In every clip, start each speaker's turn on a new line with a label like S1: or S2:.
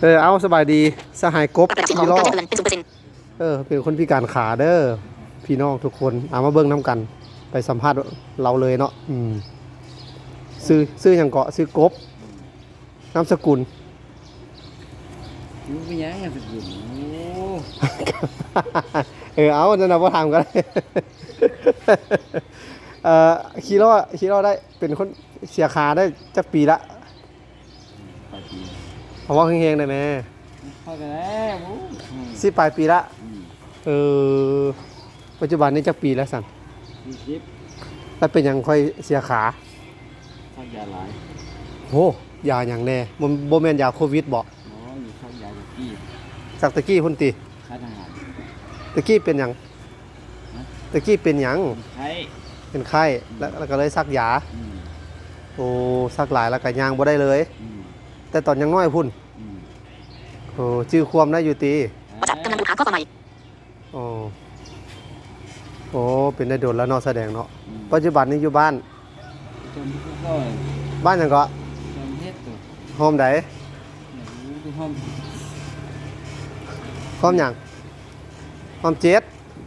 S1: เออเอาสบายดีสหายกบ
S2: ปรับระดับเสียงขอ
S1: พี่
S2: ง
S1: ล้อ
S2: การเจริญเป็นศูนย์เปอร์เซ็นต์
S1: เออเป็นคนพิการขาเด้อพี่น้องทุกคนเอามาเบิ่งน้ำกัน ไปสัมภาษณ์เราเลยเนาะอืมซื้อซื้อหยังเกาะซื้อกบนามสกุล
S3: รู้ไปยังยังสกุลโอ้
S1: เออเอานั่นนะพ่ถามกันเอ่อคีโร่คีโร่ได้เป็นคนเสียขาได้จักปีละ
S3: ปาจี
S1: เอาว่าเฮงๆได้ไหม
S3: เข้ากันแล้วโอ้อืม
S1: สิปลายปีละ
S3: อืม
S1: เออปัจจุบันนี้จักปีแล้วสัน
S3: สี่สิบ
S1: แล้วเป็นหยังค่อยเสียขา
S3: ข้าวยาหลาย
S1: โหยาอย่างแน่บ่บ่แม่นยาโควิดบ่
S3: อ๋ออยู่ข้าวยาตะกี้
S1: จากตะกี้พุ่นติ
S3: ข้าทหาร
S1: ตะกี้เป็นหยัง
S3: ฮะ
S1: ตะกี้เป็นหยัง
S3: ไข้
S1: เป็นไข้แล้วแล้วก็เลยซักยา
S3: อืม
S1: โอ้ซักหลายแล้วก็ย่างบ่ได้เลย
S3: อืม
S1: แต่ตอนยังน้อยพุ่น
S3: อืม
S1: โอ้ชื่อความได้อยู่ติ
S2: ประจับกำลังดูหาข้อความใหม่
S1: โอ้โอ้เป็นได้โดนแล้วเนาะแสดงเนาะ
S3: อืม
S1: ปัจจุบันนี้อยู่บ้าน
S3: จำที่ก็
S1: บ้านหยังก็
S3: จำเฮ็ดตัว
S1: โฮมใด
S3: เนี่ยรู้ที่ห้อง
S1: โฮมหยังโฮมเจ็ด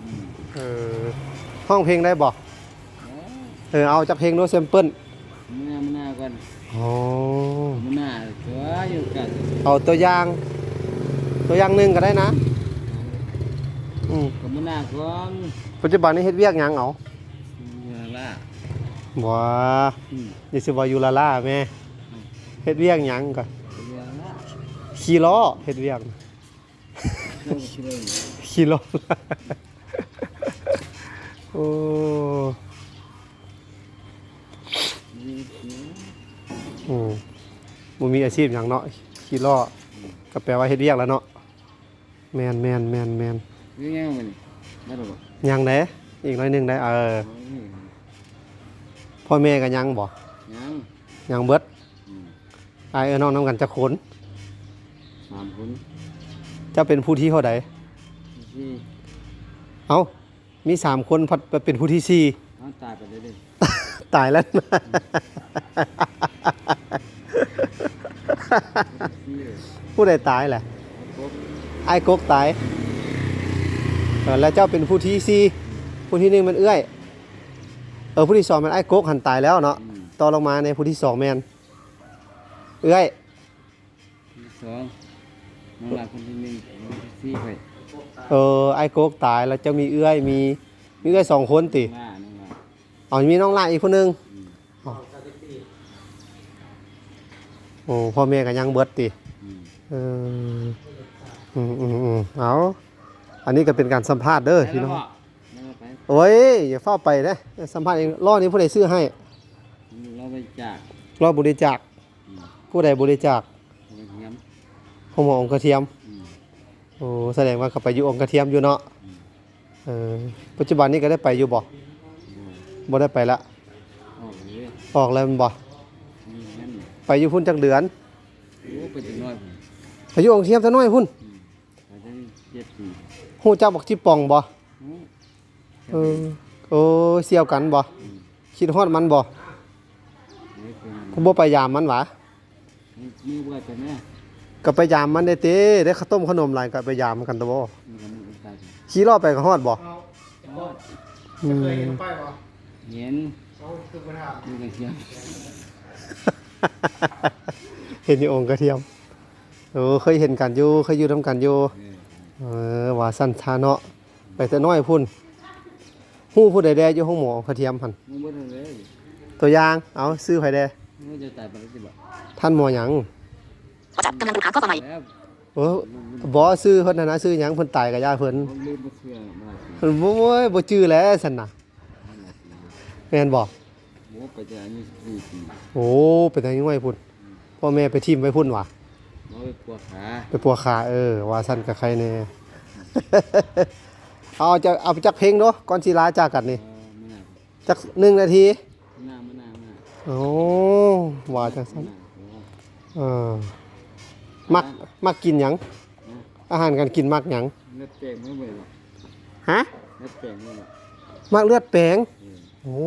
S3: อืม
S1: เออห้องเพลงได้บ่
S3: เอ้ย
S1: เออเอาจากเพลงโน้ตแซมเปิล
S3: มื้อหน้ามื้อหน้าก่อน
S1: อ๋อ
S3: มื้อหน้าตัวอยู่ กัน
S1: เอาตัวอย่าง ตัวอย่างหนึ่งก็ได้นะ อืม
S3: กับมื้อหน้าก่อน
S1: ปัจจุบันนี้เฮ็ดเวียกหยังเอา
S3: อยู่นั่นล่ะ
S1: บ่า
S3: อืม
S1: อย่าสิว่าอยู่ละล่าแม่เฮ็ดเวียกหยังก็
S3: อยู่นั่นล่ะ
S1: ขี่ล้อเฮ็ดเวียก
S3: เรื่องชื่อเรื่อง
S1: ขี่ล้อโอ้
S3: นี่คือ
S1: อืมบ่มีอาชีพหยังเนาะ ขี่ล้อก็แปลว่าเฮ็ดเวียกแล้วเนาะแม่นแม่นแม่นแม่น
S3: เรื่องยังไงนี่ได้หรอ
S1: ยังเด้อีกหน้อยหนึงได้เออพ่อแม่ก็ยังบ่
S3: ยัง
S1: ยังเบิด
S3: อืม
S1: อายเอ้อน้องนํกันจักคน
S3: สามคน
S1: เจ้าเป็นผู้ที่เท่าใด
S3: ที่
S1: เอ้ามีสามคนพัดไปเป็นผู้ที่สี่
S3: เอาตายไปเลยดิ
S1: ตายแล้ว
S3: ที่เลย
S1: ผู้ใดตายแหละ
S3: ครบ
S1: ไอ้ายกกตายเออแล้วเจ้าเป็นผู้ที่สี่ผู้ที่หนึ่งมันเอื้อยเออผู้ที่สองมันไอ้ายกกหันตายแล้วเนาะ
S3: อืม
S1: ต่อลงมาในผู้ที่สองแมนเอื้อย
S3: ที่สองน้องหลานคนที่หนึ่งน้องที่สี่ไป
S1: เออไอ้ายกกตายแล้วเจ้ามีเอื้อยมีมีเอื้อยสองคนติ
S3: น้องหลานน้องหลาน
S1: อ๋อมีน้องลาอีกคนหนึง
S3: อืม
S1: โอ้พ่อแม่ก็ยังเบิดติ
S3: อืม
S1: เอออืมอืมอืมเอาอันนี้ก็เป็นการสัมภาษณ์เด้อพี่น้อง
S3: แล้วก็ไป
S1: โอ้ยอย่าเฝ้าไปนะสัมภาษณ์เองรอนี้ผู้ใดซื้อให้
S3: เราไปจาก
S1: รอบริจาค
S3: อืม
S1: ผู้ใดบริจาค
S3: เราไปย้ำ
S1: ของหมอองค์กระเทียม
S3: อืม
S1: โอ้แสดงว่าเขาไปอยู่องค์กระเทียมอยู่เนาะเออปัจจุบันนี้ก็ได้ไปอยู่บ่
S3: โอ้
S1: บ่ได้ไปละ
S3: ออกเลย
S1: ออกแล้วแมันบ่
S3: นี่นั่น
S1: ไปอยู่พุ่นจักเดือน
S3: โอ้ไปถึงน้อยผม
S1: ไปอยู่องค์กระเทียมซะหน่อยพุ่น
S3: อืมไปได้เจ็ดปี
S1: ฮู้จักบักที่ปองบ่
S3: โอ้
S1: เออโอ้เสี่ยวกันบ่คิดฮอดมันบ่
S3: ไม่เป็น
S1: ก็บ่ไปยามมันหวะ
S3: มือบ่ไปแม่
S1: ก็ไปยามมันได้เต้ได้ข้าวต้มขนมหลายก็ไปยามมันกันตะบ่
S3: มันก็มือตาย
S1: ขี่ล้อไปก็ฮอดบ่
S3: ทอด
S1: อืม
S3: เห็นดูกระเทียม
S1: เห็นอยู่องค์กระเทียมโอ้เคยเห็นกันอยู่เคยอยู่นํกันอยู่
S3: เออ
S1: เออว่าสั้นทาเนาะไปแต่น้อยพุ่นฮู้ผู้ใดแดอยู่ห้องหมอองค์กระเทียมหั่น
S3: มันบ่ได้เลย
S1: ตัวอย่างเอาซื้อไผแด
S3: มันจะตายไปแล้วสิบ่
S1: ท่านหมอหยัง
S2: ประจับกำลังดูหาข้อความใหม่
S3: แล้ว
S1: โอ้บ่ซื้อเพิ่นน่ะนะซื้อหยังเพิ่นตายกับย่าเพิ่น
S3: ผมลืมบ่เชื่อมา
S1: เพิ่นบ่โอ้ยบ่จื้อแล้วซั่นน่ะแม่นบ่
S3: โอ้ไปจะอายุ14ปี
S1: โอ้เป็นทางยังไงพุ่นพ่อแม่ไปทิมไว้พุ่นว่ะ
S3: บ่ไปปวดขา
S1: ไปปัวขาเออว่าซั่นกับใครแน่ เอาจะเอาไปจักเพลงเนาะก่อนสิลาจากกันนี่
S3: เออมื้อหน้า
S1: จักหนึ่งนาที
S3: มื้อหน้ามื้อหน้ามื้อหน้า
S1: โอ้ว่าจังซั่น
S3: มื้อหน้า
S1: เออมักมักกินหยัง
S3: นะ
S1: อาหารการกินมักหยัง
S3: เลือดแปลงไม่เบื่อหรอก
S1: ฮะ
S3: เลือดแปลงไม่เบื่อ
S1: มักเลือดแปลง
S3: เออ
S1: โอ้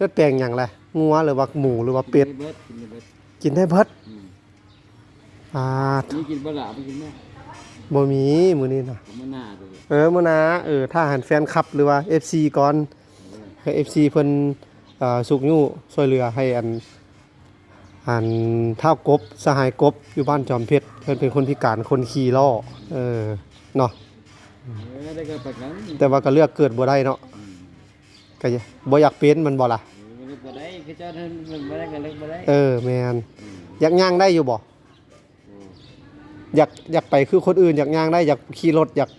S1: เลือดแปลงหยังล่ะงัวหรือว่าหมูหรือว่าเป็ด
S3: กินได้เบิดกินได้เบิด
S1: กินได้เบิด
S3: อืม
S1: อ่า
S3: นี่กินบ่ล่ะไปกินแม่
S1: บ่มีมื้อนี้นะ
S3: ผมมาหน้าดู
S1: เออมื้อนะเออถ้าหันแฟนคลับหรือว่า FC ก่อนให้ FC เพิ่นเอ่อสุกยู่ช่วยเหลือให้อันอันเท่ากบสหายกบอยู่บ้านจอมเพชรเพิ่นเป็นคนพิการคนขี่ล้อเออเนาะ
S3: เออได้ก็ไปกันนี่
S1: แต่ว่าก็เลือกเกิดบ่ได้เนาะ
S3: อืม
S1: ก็อย่าบ่อยากเป็นมันบ่ล่ะ
S3: เออเลิกบ่ได้คือเจ้าท่านมันบ่ได้ก็เลิกบ่ได้
S1: เออแม่น
S3: ม
S1: อยากย่างได้อยู่บ่
S3: โอ้
S1: อยากอยากไปคือคนอื่นอยากย่างได้อยากขี่รถอยาก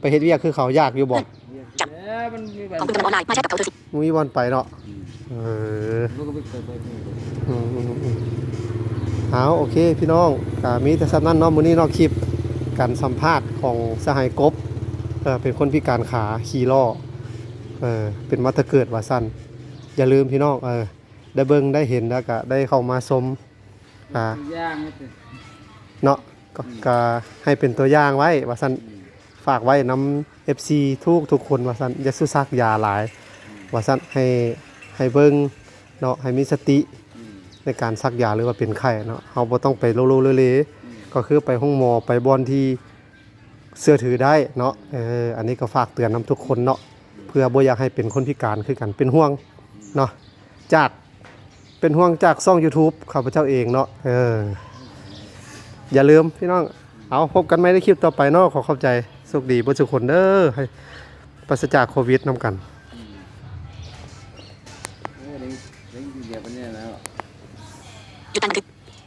S1: ไปเฮ็ดเวียกคือเขาอยากอยู่บ่
S3: เรียกแล้วมันมีแบบ
S2: ของคุณออนไลน์ไม่ใช่กับเขาเธอสิ
S1: มีวันไปเนาะ
S3: อืม
S1: เออ
S3: มันก็ไปเปิดเปิดเปิด
S1: อืมอืมอืมเอาโอเคพี่น้องก็มีแต่สำนั้นเนาะมื้อนี้เนาะคลิปการสัมภาษณ์ของสหายกบเออเป็นคนพิการขาขี่ล้อ เออเป็นมาแตเกิดว่าซั่นอย่าลืมพี่น้องเออได้เบิ่งได้เห็นแล้วก็ได้เข้ามาชมอ่า
S3: ย่างเนาะ
S1: ก็ก็ให้เป็นตัวอย่างไว้ว่าซั่น
S3: อืม
S1: ฝากไว้น้ำ FC ทุกทุกคนว่าซั่นอย่าสุซักยาหลายว่าซั่นให้ให้เบิ่งเนาะให้มีสติในการซักยาหรือว่าเป็นไข้เนาะเฮาบ่ต้องไปโลโลเลเลก็คือไปห้องหมอไปบอนที่เสื้อถือได้เนาะเอออันนี้ก็ฝากเตือนน้ำทุกคนเนาะ พื่อบ่อยากให้เป็นคนพิการคือกันเป็นห่วงเนาะจากเป็นห่วงจากช่อง YouTube ข้าพเจ้าเองเนาะเอออย่าลืมพี่น้องเอาพบกันใหม่ในคลิปต่อไปเนาะขอเข้าใจสุขดีบ่ทุกคนเด้อให้ปราศจากโควิดนํกัน
S3: โอ้เด็กเด็กเดียวกันเนี่ยแล้ว
S2: หยุดการบันทึก